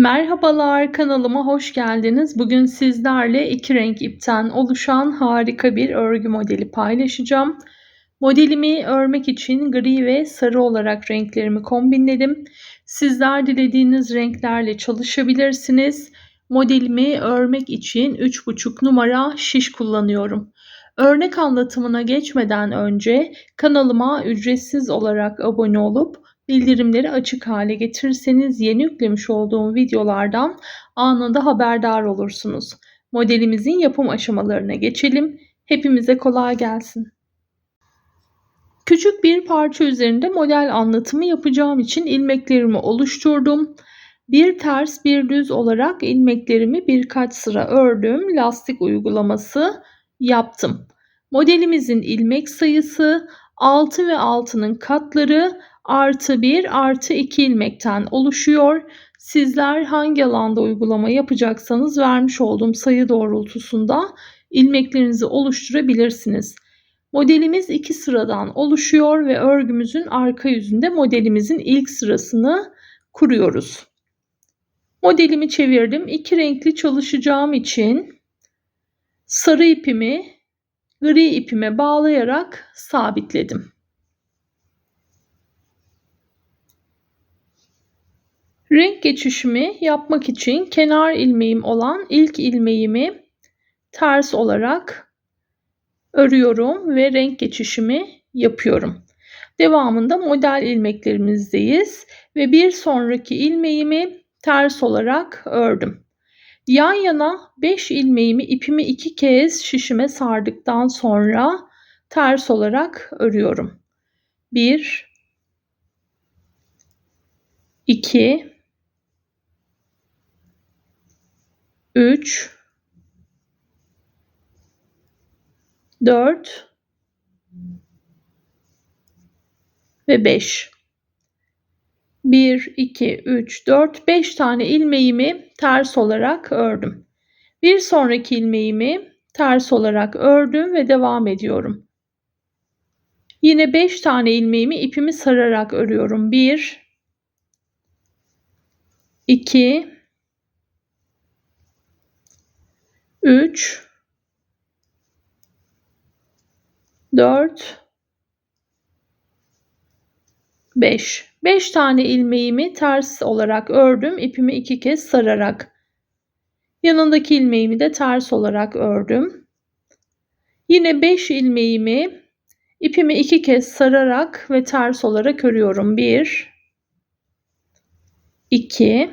Merhabalar kanalıma hoş geldiniz. Bugün sizlerle iki renk ipten oluşan harika bir örgü modeli paylaşacağım. Modelimi örmek için gri ve sarı olarak renklerimi kombinledim. Sizler dilediğiniz renklerle çalışabilirsiniz. Modelimi örmek için 3,5 numara şiş kullanıyorum. Örnek anlatımına geçmeden önce kanalıma ücretsiz olarak abone olup bildirimleri açık hale getirirseniz yeni yüklemiş olduğum videolardan anında haberdar olursunuz. Modelimizin yapım aşamalarına geçelim. Hepimize kolay gelsin. Küçük bir parça üzerinde model anlatımı yapacağım için ilmeklerimi oluşturdum. Bir ters bir düz olarak ilmeklerimi birkaç sıra ördüm. Lastik uygulaması yaptım. Modelimizin ilmek sayısı 6 ve 6'nın katları artı 1 artı 2 ilmekten oluşuyor. Sizler hangi alanda uygulama yapacaksanız vermiş olduğum sayı doğrultusunda ilmeklerinizi oluşturabilirsiniz. Modelimiz iki sıradan oluşuyor ve örgümüzün arka yüzünde modelimizin ilk sırasını kuruyoruz. Modelimi çevirdim. İki renkli çalışacağım için sarı ipimi gri ipime bağlayarak sabitledim. Renk geçişimi yapmak için kenar ilmeğim olan ilk ilmeğimi ters olarak örüyorum ve renk geçişimi yapıyorum. Devamında model ilmeklerimizdeyiz ve bir sonraki ilmeğimi ters olarak ördüm. Yan yana 5 ilmeğimi ipimi iki kez şişime sardıktan sonra ters olarak örüyorum. 1 2 3 4 ve 5. 1 2 3 4 5 tane ilmeğimi ters olarak ördüm. Bir sonraki ilmeğimi ters olarak ördüm ve devam ediyorum. Yine 5 tane ilmeğimi ipimi sararak örüyorum. 1 2 3 4 5 5 tane ilmeğimi ters olarak ördüm. İpimi iki kez sararak. Yanındaki ilmeğimi de ters olarak ördüm. Yine 5 ilmeğimi ipimi iki kez sararak ve ters olarak örüyorum. 1 2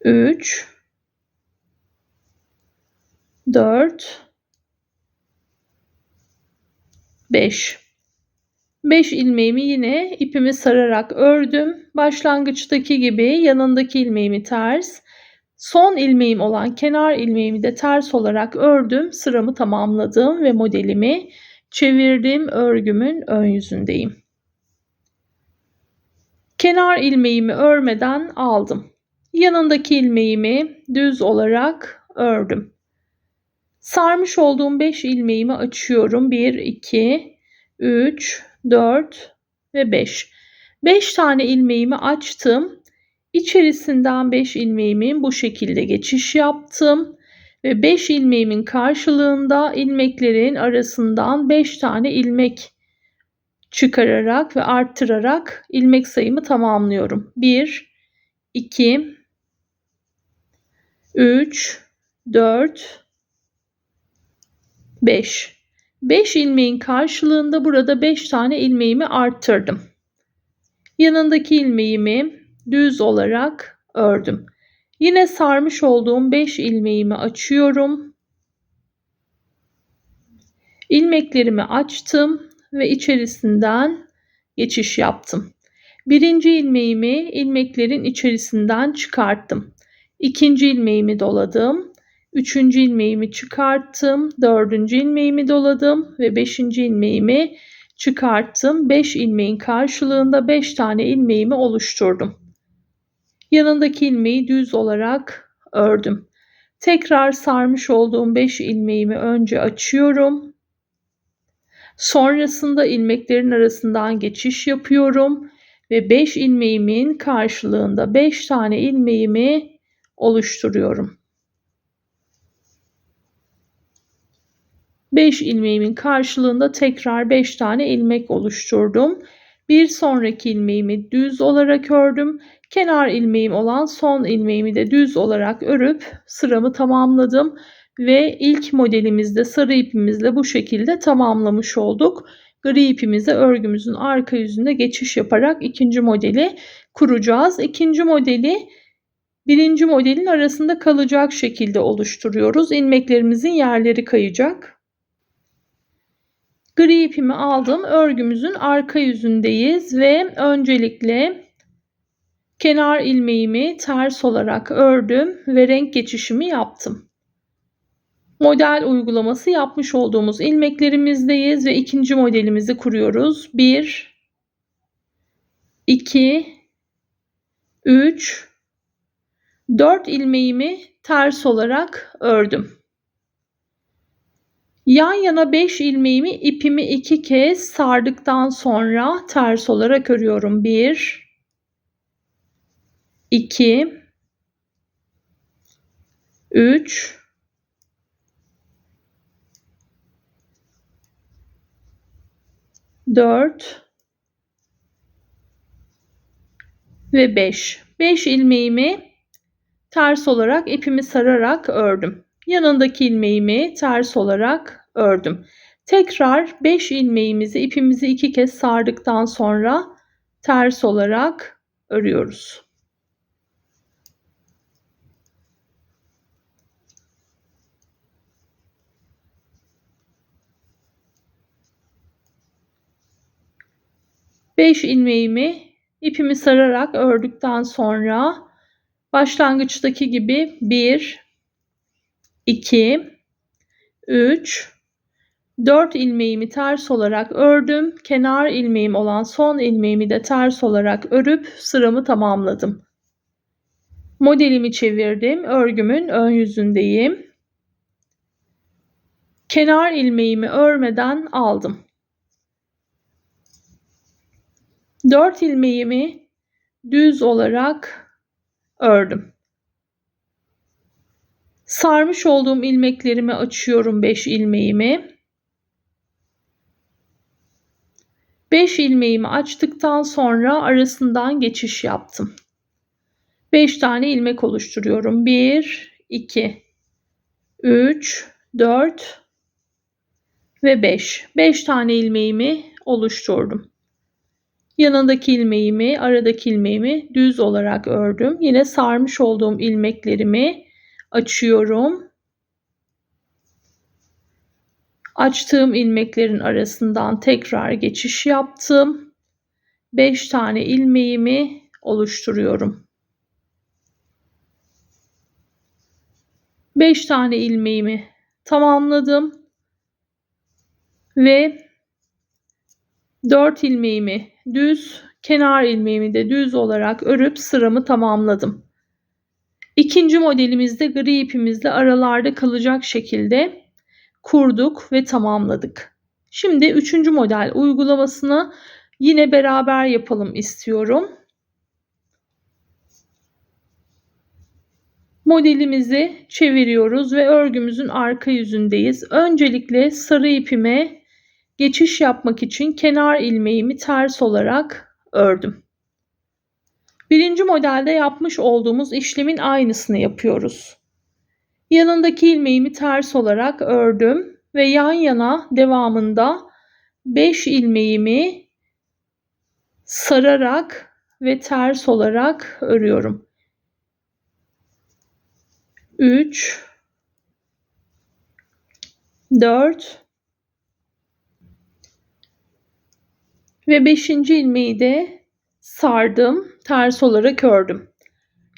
3 4 5 5 ilmeğimi yine ipimi sararak ördüm. Başlangıçtaki gibi yanındaki ilmeğimi ters, son ilmeğim olan kenar ilmeğimi de ters olarak ördüm. Sıramı tamamladım ve modelimi çevirdim. Örgümün ön yüzündeyim. Kenar ilmeğimi örmeden aldım. Yanındaki ilmeğimi düz olarak ördüm. Sarmış olduğum 5 ilmeğimi açıyorum. 1, 2, 3, 4 ve 5. 5 tane ilmeğimi açtım. İçerisinden 5 ilmeğimin bu şekilde geçiş yaptım. Ve 5 ilmeğimin karşılığında ilmeklerin arasından 5 tane ilmek çıkararak ve arttırarak ilmek sayımı tamamlıyorum. 1, 2, 3, 4, 5. 5 ilmeğin karşılığında burada 5 tane ilmeğimi arttırdım. Yanındaki ilmeğimi düz olarak ördüm. Yine sarmış olduğum 5 ilmeğimi açıyorum. İlmeklerimi açtım ve içerisinden geçiş yaptım. Birinci ilmeğimi ilmeklerin içerisinden çıkarttım. İkinci ilmeğimi doladım. Üçüncü ilmeğimi çıkarttım. Dördüncü ilmeğimi doladım ve beşinci ilmeğimi çıkarttım. Beş ilmeğin karşılığında beş tane ilmeğimi oluşturdum. Yanındaki ilmeği düz olarak ördüm. Tekrar sarmış olduğum 5 ilmeğimi önce açıyorum. Sonrasında ilmeklerin arasından geçiş yapıyorum ve 5 ilmeğimin karşılığında 5 tane ilmeğimi oluşturuyorum. 5 ilmeğimin karşılığında tekrar 5 tane ilmek oluşturdum. Bir sonraki ilmeğimi düz olarak ördüm. Kenar ilmeğim olan son ilmeğimi de düz olarak örüp sıramı tamamladım ve ilk modelimizde sarı ipimizle bu şekilde tamamlamış olduk. Gri ipimize örgümüzün arka yüzünde geçiş yaparak ikinci modeli kuracağız. İkinci modeli birinci modelin arasında kalacak şekilde oluşturuyoruz. İlmeklerimizin yerleri kayacak. Gri ipimi aldım. Örgümüzün arka yüzündeyiz ve öncelikle kenar ilmeğimi ters olarak ördüm ve renk geçişimi yaptım. Model uygulaması yapmış olduğumuz ilmeklerimizdeyiz ve ikinci modelimizi kuruyoruz. 1 2 3 4 ilmeğimi ters olarak ördüm. Yan yana 5 ilmeğimi ipimi 2 kez sardıktan sonra ters olarak örüyorum. 1 2 3 4 ve 5. 5 ilmeğimi ters olarak ipimi sararak ördüm. Yanındaki ilmeğimi ters olarak ördüm. Tekrar 5 ilmeğimizi ipimizi iki kez sardıktan sonra ters olarak örüyoruz. Beş ilmeğimi ipimi sararak ördükten sonra başlangıçtaki gibi bir 2 3 4 ilmeğimi ters olarak ördüm. Kenar ilmeğim olan son ilmeğimi de ters olarak örüp sıramı tamamladım. Modelimi çevirdim. Örgümün ön yüzündeyim. Kenar ilmeğimi örmeden aldım. 4 ilmeğimi düz olarak ördüm. Sarmış olduğum ilmeklerimi açıyorum 5 ilmeğimi. 5 ilmeğimi açtıktan sonra arasından geçiş yaptım. 5 tane ilmek oluşturuyorum. 1 2 3 4 ve 5. 5 tane ilmeğimi oluşturdum. Yanındaki ilmeğimi, aradaki ilmeğimi düz olarak ördüm. Yine sarmış olduğum ilmeklerimi açıyorum. Açtığım ilmeklerin arasından tekrar geçiş yaptım. 5 tane ilmeğimi oluşturuyorum. 5 tane ilmeğimi tamamladım ve 4 ilmeğimi düz, kenar ilmeğimi de düz olarak örüp sıramı tamamladım. İkinci modelimizde gri ipimizle aralarda kalacak şekilde kurduk ve tamamladık. Şimdi üçüncü model uygulamasını yine beraber yapalım istiyorum. Modelimizi çeviriyoruz ve örgümüzün arka yüzündeyiz. Öncelikle sarı ipime geçiş yapmak için kenar ilmeğimi ters olarak ördüm. Birinci modelde yapmış olduğumuz işlemin aynısını yapıyoruz. Yanındaki ilmeğimi ters olarak ördüm ve yan yana devamında 5 ilmeğimi sararak ve ters olarak örüyorum. 3 4 ve 5. ilmeği de sardım, ters olarak ördüm.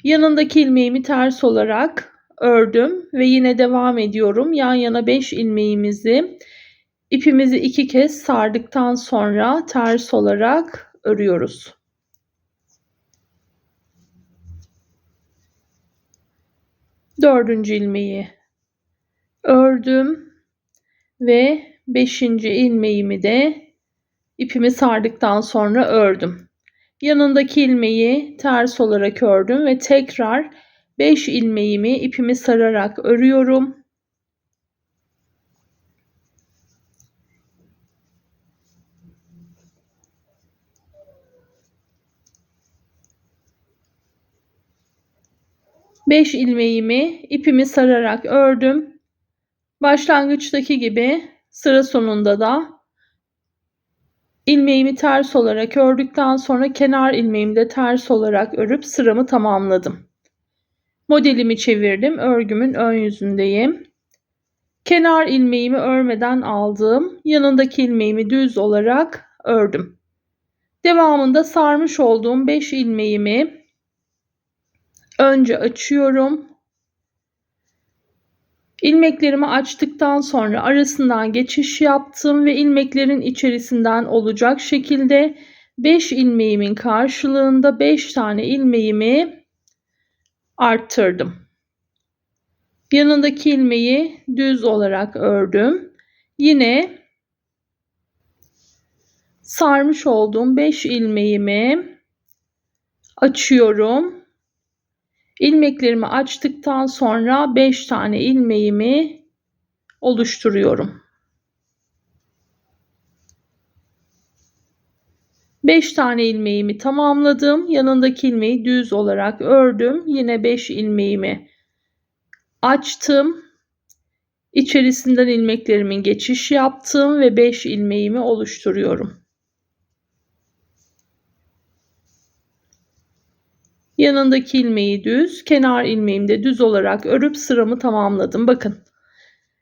Yanındaki ilmeğimi ters olarak ördüm ve yine devam ediyorum. Yan yana 5 ilmeğimizi ipimizi iki kez sardıktan sonra ters olarak örüyoruz. Dördüncü ilmeği ördüm ve beşinci ilmeğimi de ipimi sardıktan sonra ördüm. Yanındaki ilmeği ters olarak ördüm ve tekrar 5 ilmeğimi ipimi sararak örüyorum. Beş ilmeğimi ipimi sararak ördüm. Başlangıçtaki gibi sıra sonunda da ilmeğimi ters olarak ördükten sonra kenar ilmeğimi de ters olarak örüp sıramı tamamladım. Modelimi çevirdim. Örgümün ön yüzündeyim. Kenar ilmeğimi örmeden aldım. Yanındaki ilmeğimi düz olarak ördüm. Devamında sarmış olduğum 5 ilmeğimi önce açıyorum. İlmeklerimi açtıktan sonra arasından geçiş yaptım ve ilmeklerin içerisinden olacak şekilde 5 ilmeğimin karşılığında 5 tane ilmeğimi arttırdım. Yanındaki ilmeği düz olarak ördüm. Yine sarmış olduğum 5 ilmeğimi açıyorum. İlmeklerimi açtıktan sonra 5 tane ilmeğimi oluşturuyorum. 5 tane ilmeğimi tamamladım. Yanındaki ilmeği düz olarak ördüm. Yine 5 ilmeğimi açtım. İçerisinden ilmeklerimin geçiş yaptım ve 5 ilmeğimi oluşturuyorum. Yanındaki ilmeği düz, kenar ilmeğimi de düz olarak örüp sıramı tamamladım. Bakın.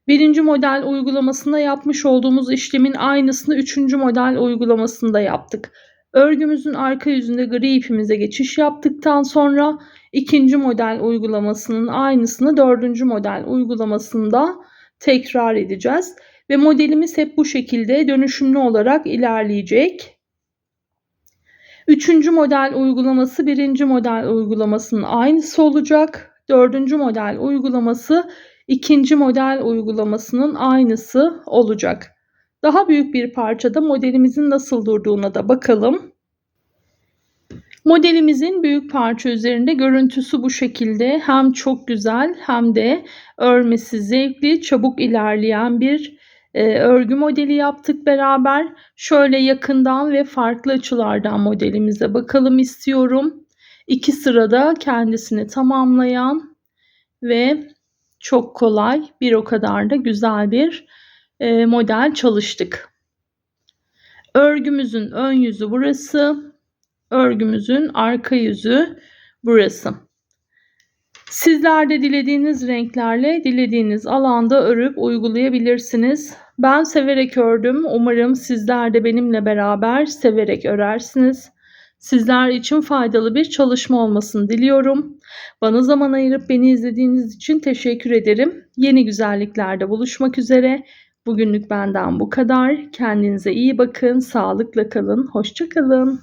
Birinci model uygulamasında yapmış olduğumuz işlemin aynısını üçüncü model uygulamasında yaptık. Örgümüzün arka yüzünde gri ipimize geçiş yaptıktan sonra ikinci model uygulamasının aynısını dördüncü model uygulamasında tekrar edeceğiz. Ve modelimiz hep bu şekilde dönüşümlü olarak ilerleyecek. Üçüncü model uygulaması birinci model uygulamasının aynısı olacak. Dördüncü model uygulaması ikinci model uygulamasının aynısı olacak. Daha büyük bir parçada modelimizin nasıl durduğuna da bakalım. Modelimizin büyük parça üzerinde görüntüsü bu şekilde hem çok güzel hem de örmesi zevkli, çabuk ilerleyen bir e, örgü modeli yaptık beraber. Şöyle yakından ve farklı açılardan modelimize bakalım istiyorum. İki sırada kendisini tamamlayan ve çok kolay bir o kadar da güzel bir e, model çalıştık. Örgümüzün ön yüzü burası. Örgümüzün arka yüzü burası. Sizler de dilediğiniz renklerle dilediğiniz alanda örüp uygulayabilirsiniz. Ben severek ördüm. Umarım sizler de benimle beraber severek örersiniz. Sizler için faydalı bir çalışma olmasını diliyorum. Bana zaman ayırıp beni izlediğiniz için teşekkür ederim. Yeni güzelliklerde buluşmak üzere. Bugünlük benden bu kadar. Kendinize iyi bakın, sağlıkla kalın, hoşçakalın.